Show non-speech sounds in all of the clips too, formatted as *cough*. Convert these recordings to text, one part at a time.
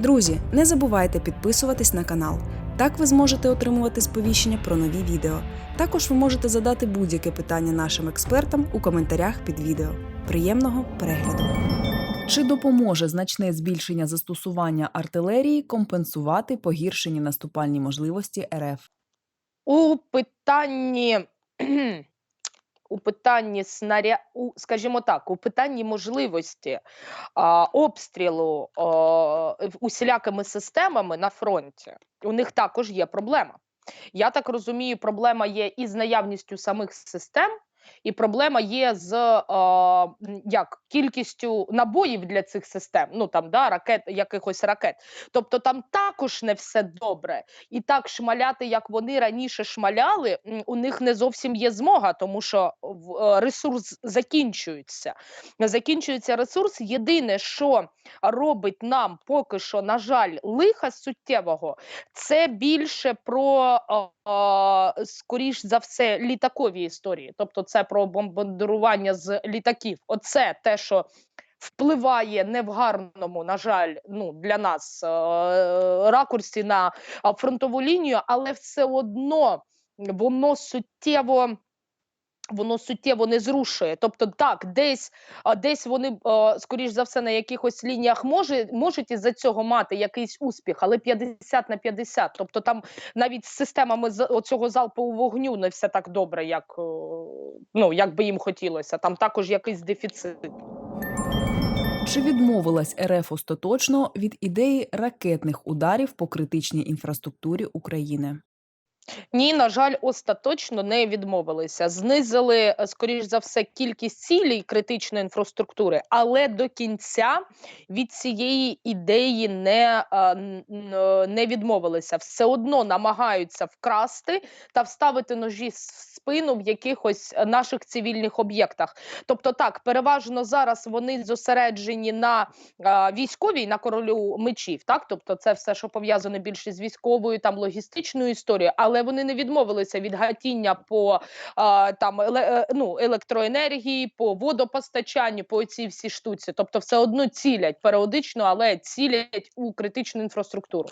Друзі, не забувайте підписуватись на канал. Так ви зможете отримувати сповіщення про нові відео. Також ви можете задати будь-яке питання нашим експертам у коментарях під відео. Приємного перегляду! Чи допоможе значне збільшення застосування артилерії компенсувати погіршені наступальні можливості РФ? У питанні у питанні снаря... у, скажімо так, у питанні можливості а, обстрілу а, усілякими системами на фронті, у них також є проблема. Я так розумію, проблема є і з наявністю самих систем, і проблема є з м, як кількістю набоїв для цих систем. Ну там да, ракет, якихось ракет. Тобто там також не все добре. І так шмаляти, як вони раніше шмаляли, у них не зовсім є змога, тому що е, ресурс закінчується. Закінчується ресурс. Єдине, що робить нам поки що, на жаль, лиха суттєвого, це більше про е, е, скоріш за все літакові історії. Тобто, це про бомбардування з літаків. Оце те, що. Впливає не в гарному, на жаль, ну для нас е, ракурсі на фронтову лінію, але все одно воно суттєво. Воно суттєво не зрушує. Тобто, так, десь, десь вони, скоріш за все, на якихось лініях може, можуть із-за цього мати якийсь успіх, але 50 на 50. Тобто там навіть з системами оцього залпового вогню не все так добре, як, е, ну, як би їм хотілося. Там також якийсь дефіцит. Чи відмовилась РФ остаточно від ідеї ракетних ударів по критичній інфраструктурі України? Ні, на жаль, остаточно не відмовилися. Знизили, е, скоріш за все, кількість цілей критичної інфраструктури, але до кінця від цієї ідеї не, н- е, не відмовилися. Все одно намагаються вкрасти та вставити ножі в спину в якихось е, наших цивільних об'єктах. Тобто, так, переважно зараз вони зосереджені на військовій, на королю мечів, так тобто, це все, що пов'язане більше з військовою, там логістичною історією, але вони не відмовилися від гатіння по а, там еле, е, ну, електроенергії, по водопостачанню, по цій всі штуці. Тобто, все одно цілять періодично, але цілять у критичну інфраструктуру.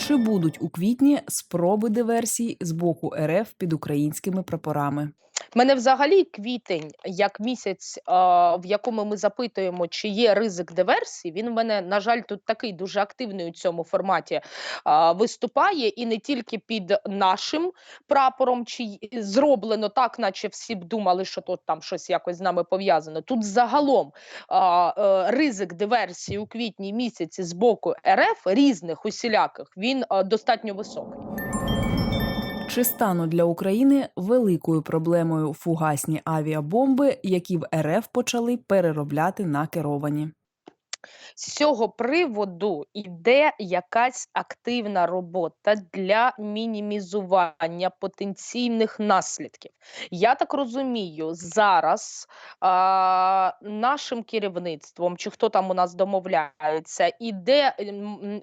Чи будуть у квітні спроби диверсій з боку РФ під українськими прапорами? Мене взагалі квітень, як місяць, в якому ми запитуємо, чи є ризик диверсії. Він в мене, на жаль, тут такий дуже активний у цьому форматі виступає, і не тільки під нашим прапором, чи зроблено так, наче всі б думали, що тут там щось якось з нами пов'язано. Тут загалом е, ризик диверсії у квітні місяці з боку РФ різних усіляких він а, достатньо високий. Чи стануть для України великою проблемою фугасні авіабомби, які в РФ почали переробляти на керовані? З цього приводу йде якась активна робота для мінімізування потенційних наслідків. Я так розумію, зараз а, нашим керівництвом, чи хто там у нас домовляється, іде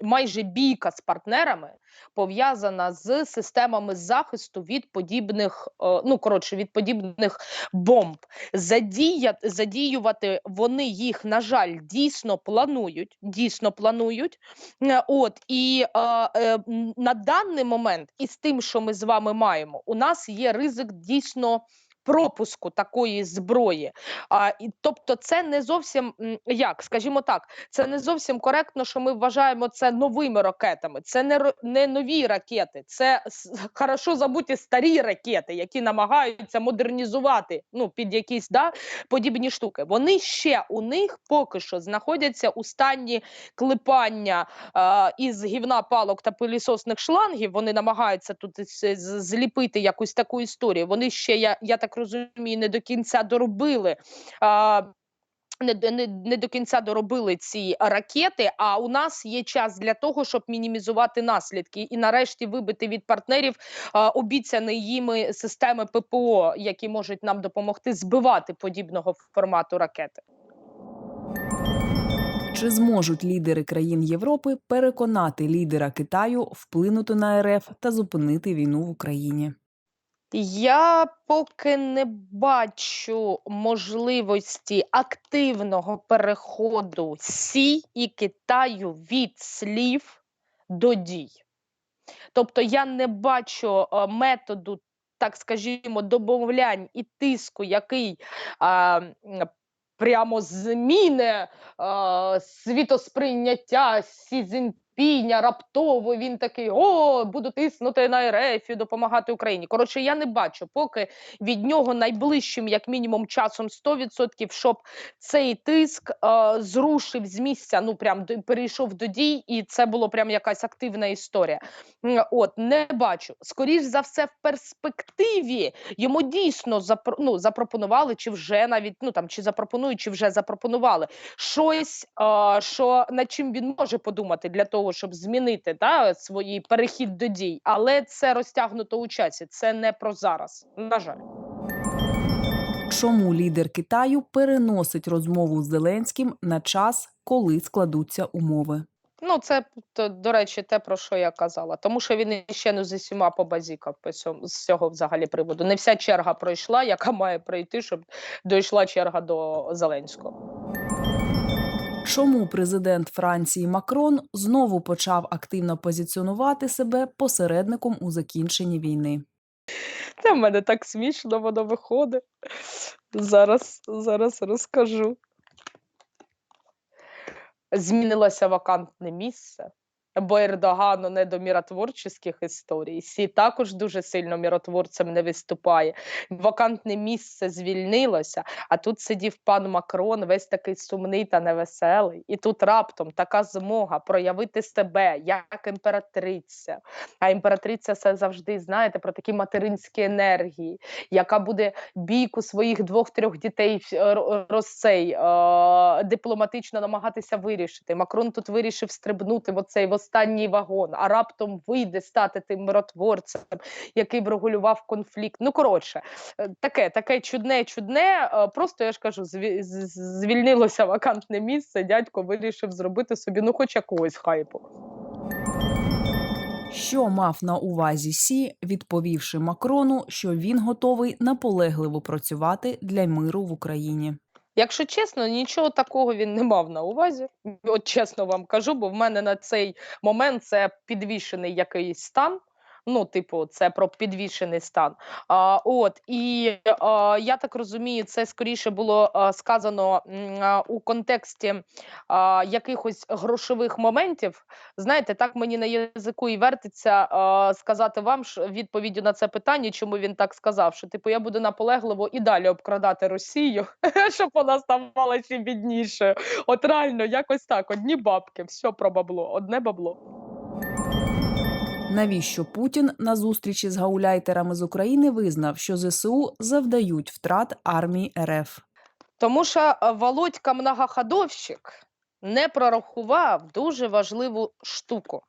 майже бійка з партнерами, пов'язана з системами захисту від подібних, е, ну коротше, від подібних бомб. Задіяти задіювати вони їх, на жаль, дійсно планують. Дійсно планують. Е, От і е, е, на даний момент, із тим, що ми з вами маємо, у нас є ризик дійсно. Пропуску такої зброї, а і тобто, це не зовсім як, скажімо так, це не зовсім коректно, що ми вважаємо це новими ракетами. Це не не нові ракети, це *laughs* хорошо забуті старі ракети, які намагаються модернізувати ну під якісь да подібні штуки. Вони ще у них поки що знаходяться у стані клепання е, із гівна палок та пилісосних шлангів. Вони намагаються тут зліпити якусь таку історію. Вони ще я, я так розумію, не до кінця доробили. е, не, не, не до кінця доробили ці ракети. А у нас є час для того, щоб мінімізувати наслідки і нарешті вибити від партнерів е, обіцяні їми системи ППО, які можуть нам допомогти збивати подібного формату ракети. Чи зможуть лідери країн Європи переконати лідера Китаю вплинути на РФ та зупинити війну в Україні? Я поки не бачу можливості активного переходу Сі і Китаю від слів до дій. Тобто я не бачу е, методу, так скажімо, домовлянь і тиску, який а, прямо зміни а, світосприйняття Сі Цзіньпіня раптово він такий: о, буду тиснути на РФ і допомагати Україні. Коротше, я не бачу, поки від нього найближчим, як мінімум, часом 100%, щоб цей тиск е, зрушив з місця, ну прям перейшов до дій, і це було прям якась активна історія. От не бачу. Скоріш за все, в перспективі йому дійсно запро, ну, запропонували, чи вже навіть ну там чи запропонують, чи вже запропонували щось, е, що над чим він може подумати для того, щоб змінити та, свій перехід до дій, але це розтягнуто у часі. Це не про зараз. На жаль. Чому лідер Китаю переносить розмову з Зеленським на час, коли складуться умови? Ну, це до речі, те, про що я казала. Тому що він ще не з усіма побазікав по з цього взагалі приводу. Не вся черга пройшла, яка має пройти, щоб дійшла черга до Зеленського. Чому президент Франції Макрон знову почав активно позиціонувати себе посередником у закінченні війни? Це в мене так смішно воно виходить. Зараз, зараз розкажу. Змінилося вакантне місце, бо Ердогану не до міротворчих історій. Сі також дуже сильно міротворцем не виступає. Вакантне місце звільнилося, а тут сидів пан Макрон, весь такий сумний та невеселий. І тут раптом така змога проявити себе як імператриця. А імператриця це завжди, знаєте, про такі материнські енергії, яка буде бійку своїх двох-трьох дітей е, розцей е, дипломатично намагатися вирішити. Макрон тут вирішив стрибнути в оцей останній вагон, а раптом вийде стати тим миротворцем, який врегулював конфлікт. Ну коротше, е, таке, таке чудне, чудне. е, Просто я ж кажу, звільнилося вакантне місце. Дядько вирішив зробити собі, ну, хоч якогось хайпу. Що мав на увазі Сі, відповівши Макрону, що він готовий наполегливо працювати для миру в Україні? Якщо чесно, нічого такого він не мав на увазі. От чесно вам кажу, бо в мене на цей момент це підвішений якийсь стан. Ну, типу, це про підвішений стан. А, от і а, я так розумію, це скоріше було сказано у контексті а, якихось грошових моментів. Знаєте, так мені на язику і вертиться а, сказати вам відповіддю на це питання, чому він так сказав. Що типу я буду наполегливо і далі обкрадати Росію, *laughs* щоб вона ставала ще біднішою. От реально, якось так. Одні бабки, все про бабло, одне бабло. Навіщо Путін на зустрічі з гауляйтерами з України визнав, що ЗСУ завдають втрат армії РФ? Тому що е, Володька Многоходовщик не прорахував дуже важливу штуку.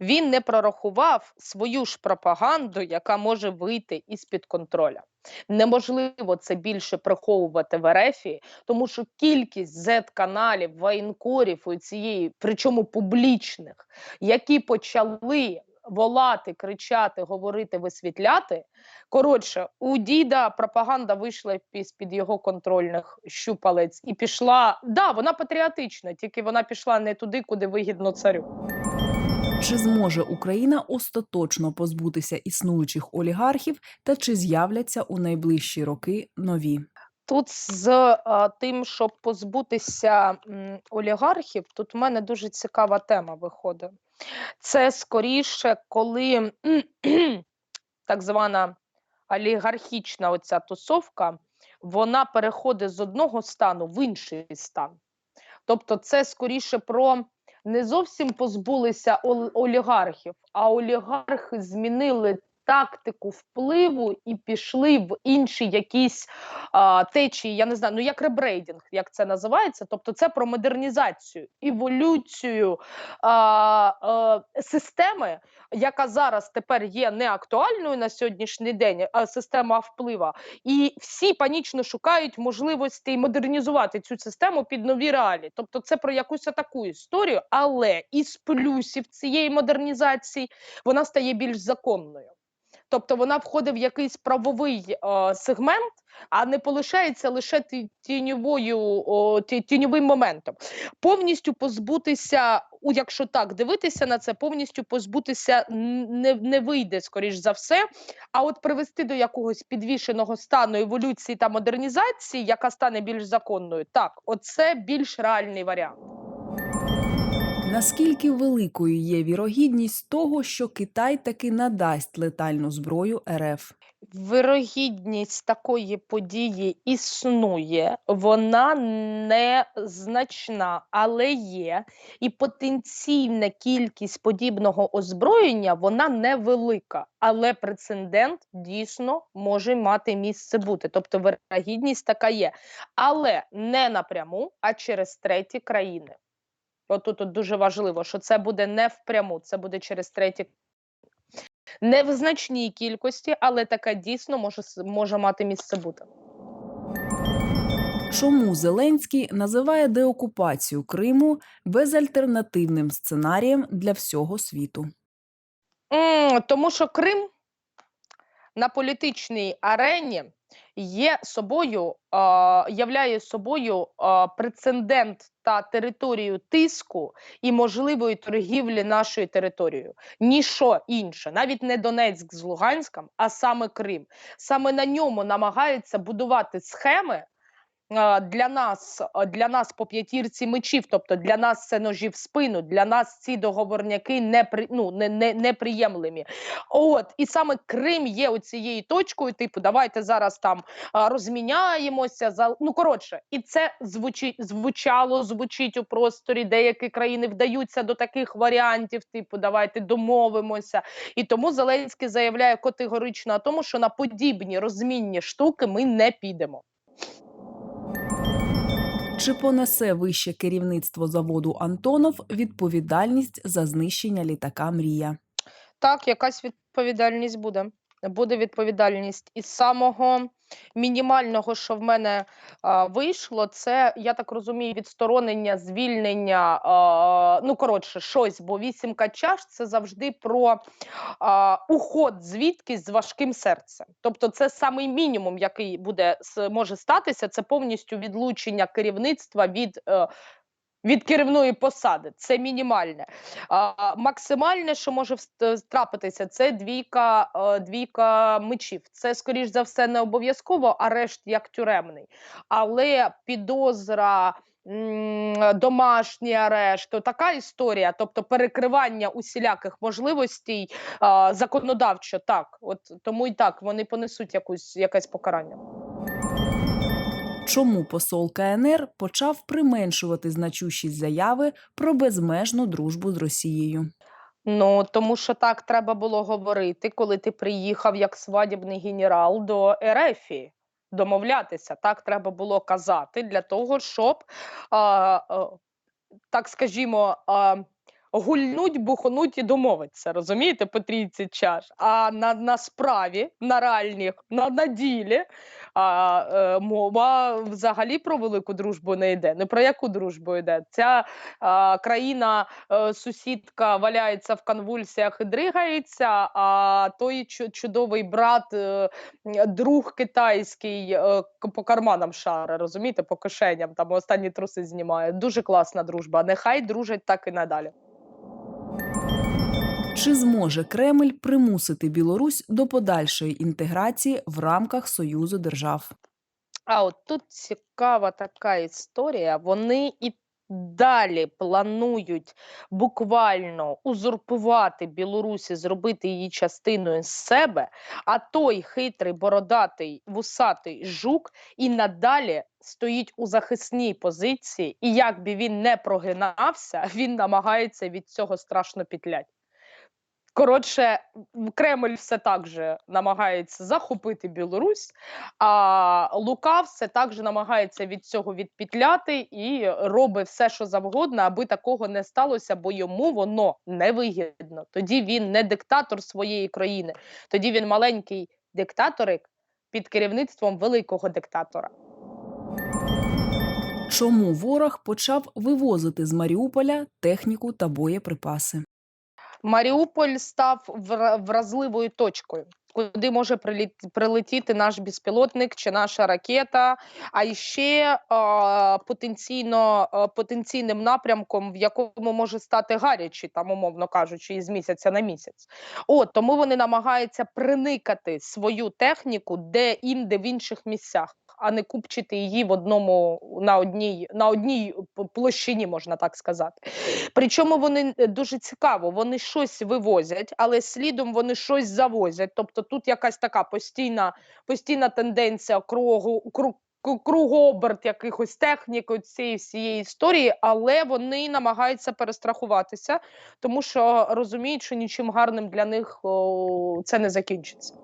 Він не прорахував свою ж пропаганду, яка може вийти із-під контроля. Неможливо це більше приховувати в РФі, тому що кількість Z-каналів, воєнкорів у цієї, причому публічних, які почали волати, кричати, говорити, висвітляти. Коротше, у діда пропаганда вийшла з під його контрольних щупалець і пішла. Да, вона патріотична, тільки вона пішла не туди, куди вигідно царю. Чи зможе Україна остаточно позбутися існуючих олігархів та чи з'являться у найближчі роки нові? Тут з е, тим, щоб позбутися м, олігархів, тут в мене дуже цікава тема виходить. Це скоріше, коли так звана олігархічна оця тусовка, вона переходить з одного стану в інший стан. Тобто, це скоріше про не зовсім позбулися ол- олігархів, а олігархи змінили тактику впливу і пішли в інші якісь а, течії. Я не знаю, ну як ребрейдинг, як це називається. Тобто, це про модернізацію, еволюцію а, а, системи, яка зараз тепер є не актуальною на сьогоднішній день, а система вплива. І всі панічно шукають можливості модернізувати цю систему під нові реалії. Тобто, це про якусь таку історію, але із плюсів цієї модернізації вона стає більш законною. Тобто вона входить в якийсь правовий е, сегмент, а не полишається лише ті- тіньовою ті- тіньовим моментом. Повністю позбутися, у якщо так дивитися на це, повністю позбутися не, не вийде, скоріш за все. А от привести до якогось підвішеного стану еволюції та модернізації, яка стане більш законною, так, оце більш реальний варіант. Наскільки великою є вірогідність того, що Китай таки надасть летальну зброю РФ? Вирогідність такої події існує, вона незначна, але є, і потенційна кількість подібного озброєння вона невелика, але прецедент дійсно може мати місце бути. Тобто вирогідність така є, але не напряму, а через треті країни. Отут от дуже важливо, що це буде не впряму, це буде через треті не в значній кількості, але така дійсно може, може мати місце бути. Чому Зеленський називає деокупацію Криму безальтернативним сценарієм для всього світу? М, Тому що Крим на політичній арені є собою, а, являє собою а, прецедент та територію тиску і можливої торгівлі нашою територією. Ніщо інше, навіть не Донецьк з Луганськом, а саме Крим. Саме на ньому намагаються будувати схеми. Для нас, для нас по п'ятірці мечів, тобто для нас це ножі в спину, для нас ці договорняки не при, ну, не, не, неприємлемі. От і саме Крим є оцією точкою. Типу, давайте зараз там розміняємося. За ну коротше, і це звучить звучало, звучить у просторі. Деякі країни вдаються до таких варіантів. Типу, давайте домовимося. І тому Зеленський заявляє категорично о тому, що на подібні розмінні штуки ми не підемо. Чи понесе вище керівництво заводу Антонов відповідальність за знищення літака Мрія? Так, якась відповідальність буде. Буде відповідальність. із самого мінімального, що в мене а, вийшло, це, я так розумію, відсторонення, звільнення. А, ну, коротше, щось, бо вісімка чаш це завжди про а, уход звідкись з важким серцем. Тобто, це самий мінімум, який буде може статися, це повністю відлучення керівництва від. Е, від керівної посади це мінімальне. А, максимальне, що може вст- трапитися, це двійка, е, двійка мечів. Це, скоріш за все, не обов'язково арешт як тюремний, але підозра. Домашній арешт, така історія, тобто перекривання усіляких можливостей законодавчо, так, от тому і так вони понесуть якусь якесь покарання. Чому посол КНР почав применшувати значущість заяви про безмежну дружбу з Росією? Ну тому що так треба було говорити, коли ти приїхав як свадібний генерал до Ерефії. Домовлятися, так треба було казати для того, щоб, а, а, так скажімо, а, гульнуть, бухонуть і домовитися. Розумієте, по трійці чаш. А на, на справі, на реальних, на, на ділі а, е, мова взагалі про велику дружбу не йде. Не про яку дружбу йде? Ця а, країна е, сусідка валяється в конвульсіях і дригається, а той чудовий брат, е, друг китайський е, по карманам шаре, розумієте, по кишеням, там останні труси знімає. Дуже класна дружба. Нехай дружать так і надалі. Чи зможе Кремль примусити Білорусь до подальшої інтеграції в рамках Союзу держав? А от тут цікава така історія. Вони і далі планують буквально узурпувати Білорусі, зробити її частиною з себе. А той хитрий, бородатий, вусатий жук і надалі стоїть у захисній позиції. І як би він не прогинався, він намагається від цього страшно пітлять. Коротше, Кремль все так же намагається захопити Білорусь, а Лука все так же намагається від цього відпітляти і робить все, що завгодно, аби такого не сталося, бо йому воно невигідно. Тоді він не диктатор своєї країни, тоді він маленький диктаторик під керівництвом великого диктатора. Чому ворог почав вивозити з Маріуполя техніку та боєприпаси? Маріуполь став вра- вразливою точкою. куди може прилетіти наш безпілотник чи наша ракета, а ще а, потенційно а, потенційним напрямком, в якому може стати гарячий, там умовно кажучи, із місяця на місяць. От тому вони намагаються приникати свою техніку де-інде в інших місцях, а не купчити її в одному на одній на одній площині, можна так сказати. Причому вони е, дуже цікаво, вони щось вивозять, але слідом вони щось завозять. Тобто тут якась така постійна, постійна тенденція кругу, кру, кру- кругооберт якихось технік цієї всієї історії, але вони намагаються перестрахуватися, тому що розуміють, що нічим гарним для них о, це не закінчиться.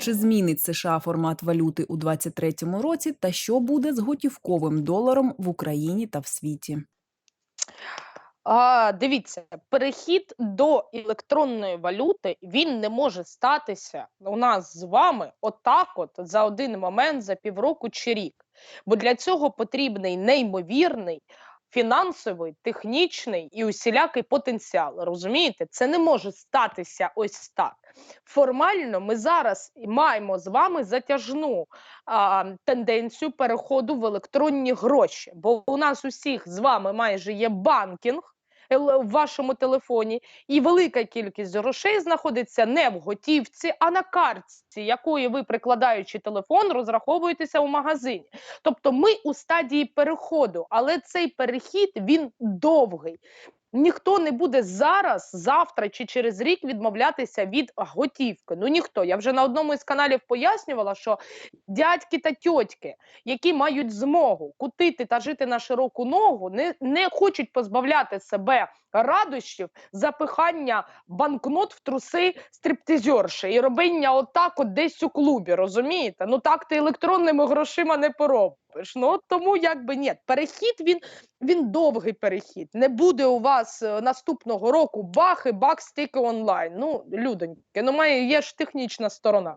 Чи змінить США формат валюти у 2023 році та що буде з готівковим доларом в Україні та в світі? А, дивіться, перехід до електронної валюти він не може статися у нас з вами отак, от за один момент, за півроку чи рік. Бо для цього потрібний неймовірний фінансовий, технічний і усілякий потенціал. Розумієте, це не може статися ось так. Формально ми зараз маємо з вами затяжну а, тенденцію переходу в електронні гроші. Бо у нас усіх з вами майже є банкінг в вашому телефоні, і велика кількість грошей знаходиться не в готівці, а на картці, якої ви, прикладаючи телефон, розраховуєтеся у магазині. Тобто ми у стадії переходу, але цей перехід він довгий. Ніхто не буде зараз, завтра чи через рік відмовлятися від готівки. Ну ніхто. Я вже на одному із каналів пояснювала, що дядьки та тьотьки, які мають змогу кутити та жити на широку ногу, не, не хочуть позбавляти себе радощів запихання банкнот в труси стриптизерші і робіння отак от десь у клубі. Розумієте? Ну так ти електронними грошима не поробиш. Ну от тому якби ні. Перехід він, він довгий перехід. Не буде у вас е, наступного року бахи, бак, стики онлайн. Ну, людоньки, ну має є ж технічна сторона.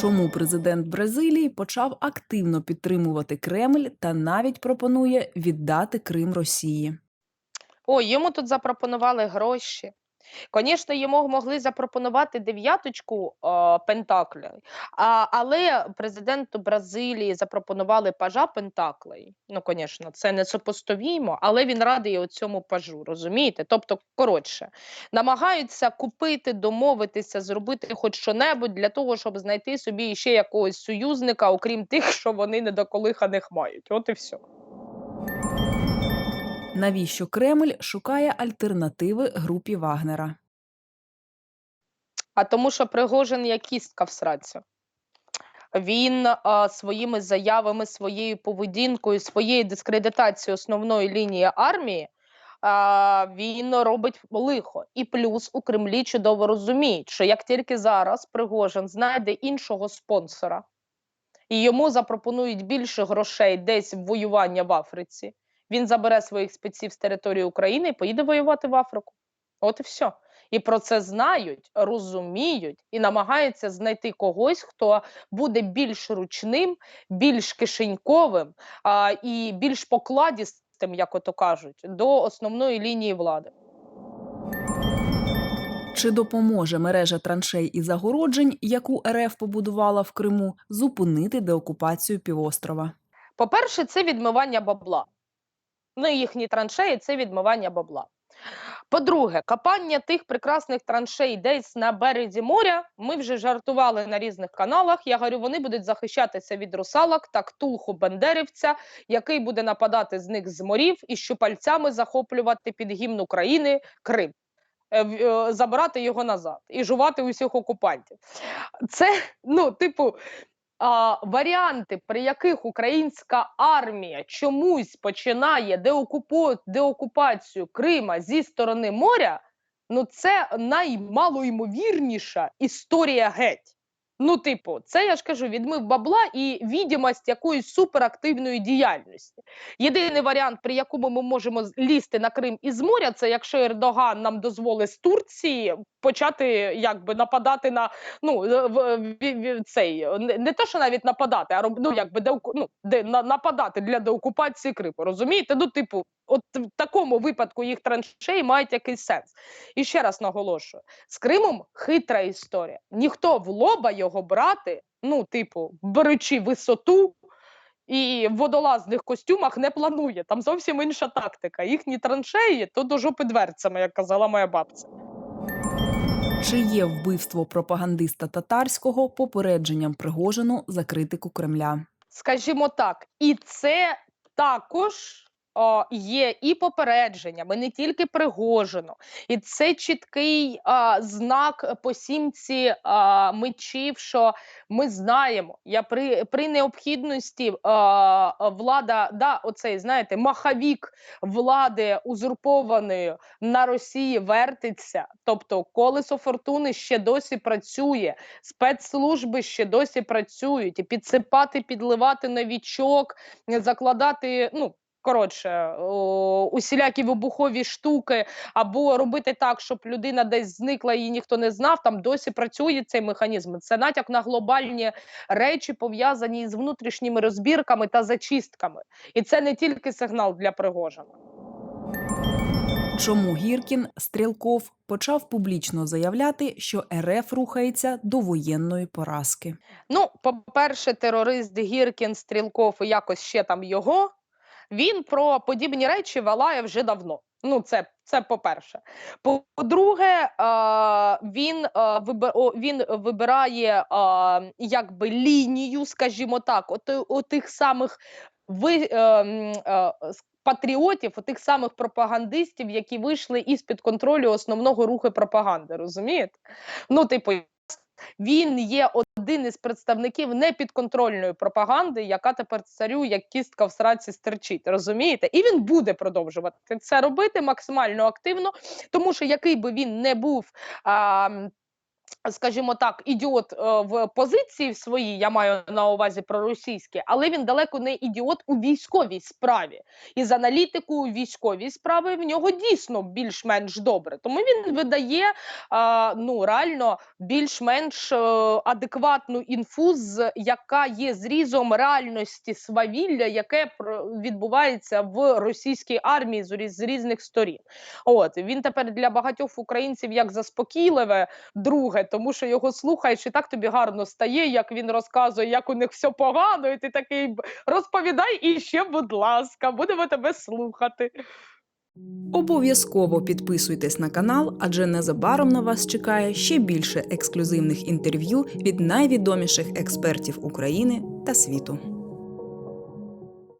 Чому президент Бразилії почав активно підтримувати Кремль та навіть пропонує віддати Крим Росії? Ой, йому тут запропонували гроші. Звісно, йому могли запропонувати дев'яточку Пентаклей, але президенту Бразилії запропонували пажа Пентаклей. Ну, звісно, це не сопоставімо, але він радий цьому пажу, розумієте? Тобто, коротше, намагаються купити, домовитися, зробити хоч що-небудь для того, щоб знайти собі ще якогось союзника, окрім тих, що вони недоколиханих мають. От і все. Навіщо Кремль шукає альтернативи групі Вагнера? А тому, що Пригожин як кістка в сраці. Він а, своїми заявами, своєю поведінкою, своєю дискредитацією основної лінії армії. А, він робить лихо. І плюс у Кремлі чудово розуміють, що як тільки зараз Пригожин знайде іншого спонсора, і йому запропонують більше грошей десь в воювання в Африці, він забере своїх спеців з території України і поїде воювати в Африку. От і все. І про це знають, розуміють і намагаються знайти когось, хто буде більш ручним, більш кишеньковим а, і більш покладістим, як ото кажуть, до основної лінії влади. Чи допоможе мережа траншей і загороджень, яку РФ побудувала в Криму, зупинити деокупацію півострова? По-перше, це відмивання бабла. Ну, їхні траншеї це відмивання бабла. По-друге, копання тих прекрасних траншей десь на березі моря. Ми вже жартували на різних каналах. Я говорю, вони будуть захищатися від русалок та ктулху бандерівця, який буде нападати з них з морів і щупальцями захоплювати під гімн України Крим. е, е, Забирати його назад і жувати усіх окупантів. Це, ну, типу, варіанти, при яких українська армія чомусь починає деокупу... деокупацію Крима зі сторони моря, ну це наймалоймовірніша історія геть. Ну, типу, це я ж кажу, відмив бабла і відомість якоїсь суперактивної діяльності. Єдиний варіант, при якому ми можемо лізти на Крим із моря, це якщо Ердоган нам дозволить з Турції почати якби нападати на ну в, в, в- цей не, не те, що навіть нападати, а ну якби деоку, ну, де на, нападати для деокупації Криму. Розумієте? Ну, типу, от в такому випадку їх траншеї мають якийсь сенс. І ще раз наголошую: з Кримом хитра історія. Ніхто в лоба його брати, ну, типу, беручи висоту. І в водолазних костюмах не планує. Там зовсім інша тактика. Їхні траншеї то до жопи дверцями, як казала моя бабця. Чи є вбивство пропагандиста татарського попередженням Пригожину за критику Кремля? Скажімо так, і це також. О, Є і попередженнями, не тільки Пригожину, і це чіткий а, знак по сімці а, мечів, що ми знаємо. Я при, при необхідності а, влада, да, оцей знаєте, маховік влади узурпованої на Росії вертиться. Тобто колесо фортуни ще досі працює, спецслужби ще досі працюють, і підсипати, підливати новічок, закладати, ну. Коротше, о, усілякі вибухові штуки, або робити так, щоб людина десь зникла і ніхто не знав. Там досі працює цей механізм. Це натяк на глобальні речі, пов'язані з внутрішніми розбірками та зачистками. І це не тільки сигнал для Пригожина. Чому Гіркін Стрілков почав публічно заявляти, що РФ рухається до воєнної поразки? Ну, по-перше, терорист Гіркін, Стрілков і якось ще там його. Він про подібні речі валає вже давно. Ну, це, це по-перше. По-друге, е, він, е, він вибирає е, якби лінію, скажімо так, от, тих самих патріотів, от тих самих пропагандистів, які вийшли із-під контролю основного руху пропаганди. Розумієте? Ну, типу, він є один із представників непідконтрольної пропаганди, яка тепер царю як кістка в сраці стерчить. Розумієте? І він буде продовжувати це робити максимально активно, тому що який би він не був. А, Скажімо так, ідіот е, в позиції в своїй, я маю на увазі проросійське, але він далеко не ідіот у військовій справі. І з аналітикою військовій справи в нього дійсно більш-менш добре. Тому він видає ну реально більш-менш е, адекватну інфу, яка є зрізом реальності свавілля, яке відбувається в російській армії з, різних сторін. От він тепер для багатьох українців як заспокійливе друге, тому що його слухаєш і так тобі гарно стає, як він розказує, як у них все погано, і ти такий розповідай і ще, будь ласка, будемо тебе слухати. Обов'язково підписуйтесь на канал, адже незабаром на вас чекає ще більше ексклюзивних інтерв'ю від найвідоміших експертів України та світу.